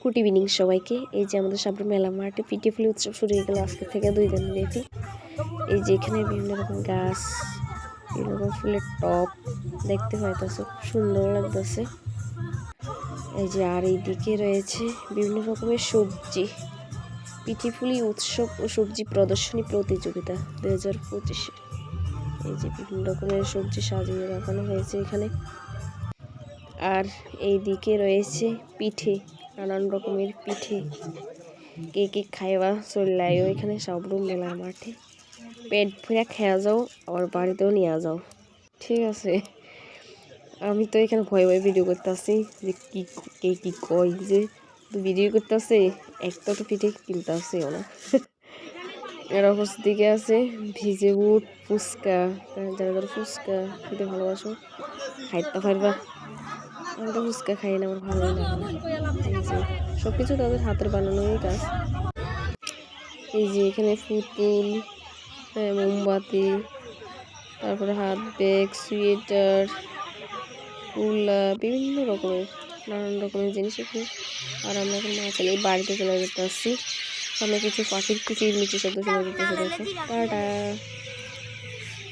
Good evening সবাইকে। এই যে আমাদের সামনে মেলা মাঠে পিঠে ফুলি উৎসব শুরু হয়ে গেল আজকে থেকে দুই দিন ব্যাপী। এই যে এখানে বিভিন্ন রকম গাছ বিভিন্ন রকম ফুলের টপ দেখতে পাইতেছে খুব সুন্দর লাগতেছে। এই যে আর এইদিকে রয়েছে বিভিন্ন রকমের সবজি। পিঠে ফুলি উৎসব ও সবজি প্রদর্শনী প্রতিযোগিতা দু হাজার পঁচিশে এই যে বিভিন্ন রকমের সবজি সাজিয়ে রাখানো হয়েছে এখানে। আর এই দিকে রয়েছে পিঠে নানান রকমের পিঠে কে কে খাইবা চল্লাইও এখানে সব রুম মেলা মাঠে। পেট ভরে খেয়া যাও, আবার বাড়িতেও নিয়ে যাও। ঠিক আছে। আমি তো এখানে ভয় ভয় ভিডিও করতেছি যে কি, কে কি কয় যে ভিডিও করতেছে, একটা তো পিঠে কিনতে আসে ওরা এর অবস্থা দিকে আছে, ভিজে বুট, ফুচকা, যারা যারা ফুচকা খেতে ভালোবাসো, খাইতে পারবা। আমি তো ফুচকা খাই না, আমার ভালো লাগে না। সব কিছু তাদের হাতের বানানোই কাজ। এই যে এখানে পুতুল মোমবাতি, তারপরে হাত ব্যাগ, সোয়েটার, কুলা, বিভিন্ন রকমের, নানান রকমের জিনিস এখানে। আর আমরা এখন মাছ এই বাড়িতে চলে যেতে আসছি। সামনে কিছু পাখির কিচির মিচির শব্দ শোনা যেতেছে দেখো। টাটা।